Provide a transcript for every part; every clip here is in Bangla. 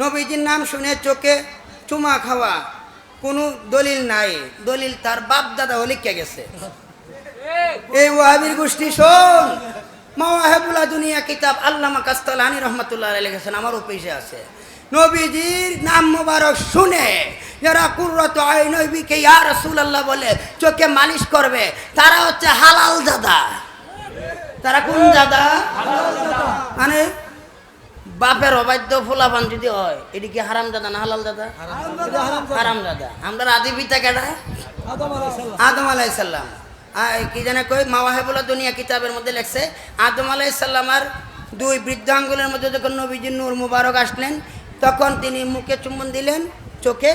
নবীজির নাম শুনে চোখে চুমা খাওয়া কোনো দলিল নাই। দলিল তার বাপ দাদা লিখে গেছে। এই ওয়াহাবির গোষ্ঠী শোন, মাওয়াহেবুল্লাহ দুনিয়া কিতাব আল্লামা কাস্তালানি রহমতুল্লাহ লিখেছেন, আমার অফিসে আছে। নবীজির নাম মোবারক শুনে, যারা কুর্রত আই নবীকে ইয়া রাসূলুল্লাহ বলে, চোখে মালিশ করবে, তারা হচ্ছে হালাল দাদা। তারা কোন দাদা? বাপের অবাধ্য ফুলাবান যদি হয় এটি কি হারাম দাদা না হালাল দাদা? হারাম দাদা আমরা আদি পিতা কেডা? আদম আলাইসাল্লাম কি জানে কই? মাওয়াহেবুল্লাহ দুনিয়া কিতাবের মধ্যে লেখছে আদম আলাইসাল্লামার দুই বৃদ্ধ আঙ্গুলের মধ্যে যখন নবীজি নূর মুবারক আসলেন তখন তিনি মুখে চুম্বন দিলেন চোখে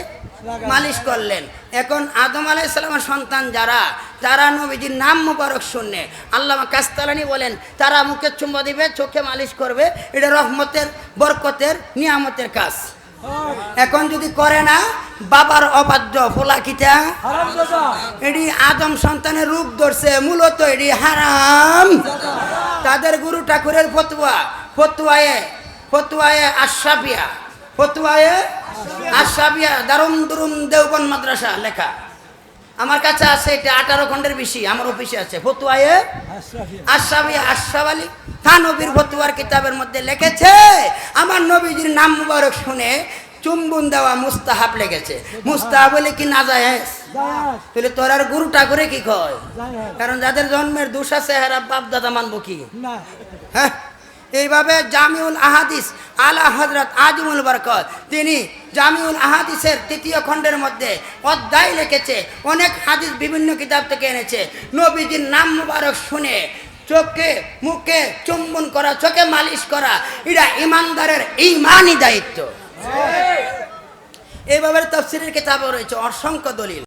মালিশ করলেন। এখন আদম আলাইসাল্লামের সন্তান যারা তারা নবীজির নাম মুবারক শুননে আল্লাহ কাস্তালানি বলেন তারা মুখে চুম্ব দিবে চোখে মালিশ করবে। এটা রহমতের বরকতের নিয়ামতের কাজ। এখন যদি করে না বাবার অবাধ্য ফোলাকিটা এটি আদম সন্তানের রূপ ধরছে মূলত এটি হারাম। তাদের গুরু ঠাকুরের ফতুয়া ফতুয়ায়ে ফতুয়ায়ে আশাফিয়া ফতুয়ায়ে আশাফিয়া দারুম দুরুম দেওবন মাদ্রাসা লেখা। আমার কাছে আছে এটা আঠারো খণ্ডের বেশি আমার অফিসে আছে। ফতুয়ায়ে আশরাফি আশরাফ আলী থানবীর ফতুয়ার কিতাবের মধ্যে লিখেছে আমার নবীজির নাম মুবারক শুনে চুম্বন দেওয়া মুস্তাহাব লেগেছে। মুস্তাহাব বলে কি না যায়? তাহলে তোর আর গুরুটা করে কি কয়? কারণ যাদের জন্মের দোষ আছে বাপ দাদা মানবো কি? হ্যাঁ এইভাবে জামিউল আহাদিস আলা হজরত আজমুল বরকত তিনি জামিউল আহাদিসের তৃতীয় খণ্ডের মধ্যে অধ্যায় লিখেছে অনেক হাদিস বিভিন্ন কিতাব থেকে এনেছে। নবীজির নাম মুবারক শুনে চোখে মুখে চুম্বন করা চোখে মালিশ করা এটা ইমানদারের ইমানই দায়িত্ব। এইভাবে তফসিলের কিতাবে রয়েছে অসংখ্য দলিল।